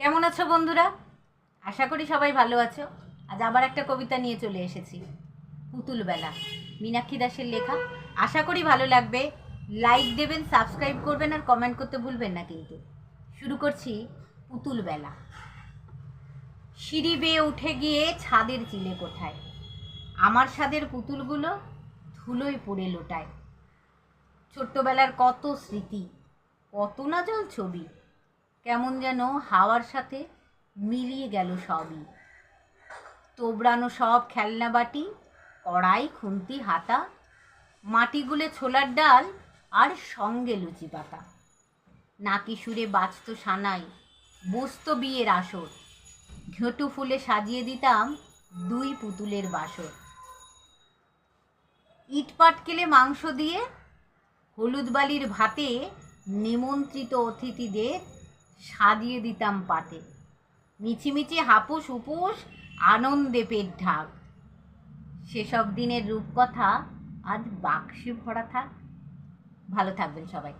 কেমন আছো বন্ধুরা? আশা করি সবাই ভালো আছো। আজ আবার একটা কবিতা নিয়ে চলে এসেছি। পুতুলবেলা, মীনাক্ষী দাসের লেখা। আশা করি ভালো লাগবে। লাইক দেবেন সাবস্ক্রাইব করবেন আর কমেন্ট করতে ভুলবেন না কিন্তু। শুরু করছি পুতুলবেলা। সিঁড়ি বেয়ে উঠে গিয়ে ছাদের চিলে কোঠায়। আমার স্বাদের পুতুলগুলো ধুলোয় পড়ে লোটায়। ছোট্টবেলার কত স্মৃতি, কত না জল ছবি। কেমন যেন হাওয়ার সাথে মিলিয়ে গেল সবই। তোবড়ানো সব খেলনা বাটি, কড়াই, খুন্তি, হাতা, মাটিগুলে, ছোলার ডাল আর সঙ্গে লুচি পাতা। নাকি সুরে বাজত সানাই, বসত বিয়ের আসর। ঘেঁটু ফুলে সাজিয়ে দিতাম দুই পুতুলের বাসর। ইট পাটকেলে মাংস দিয়ে হলুদ বালির ভাতে নিমন্ত্রিত অতিথিদের সাজিয়ে দিতাম পাতে। মিছিমিছি হাপুস উপুস, আনন্দে পেট ঢাক। সেসব দিনের রূপকথা আজ বাক্সে ভরা থাক। ভালো থাকবেন সবাই।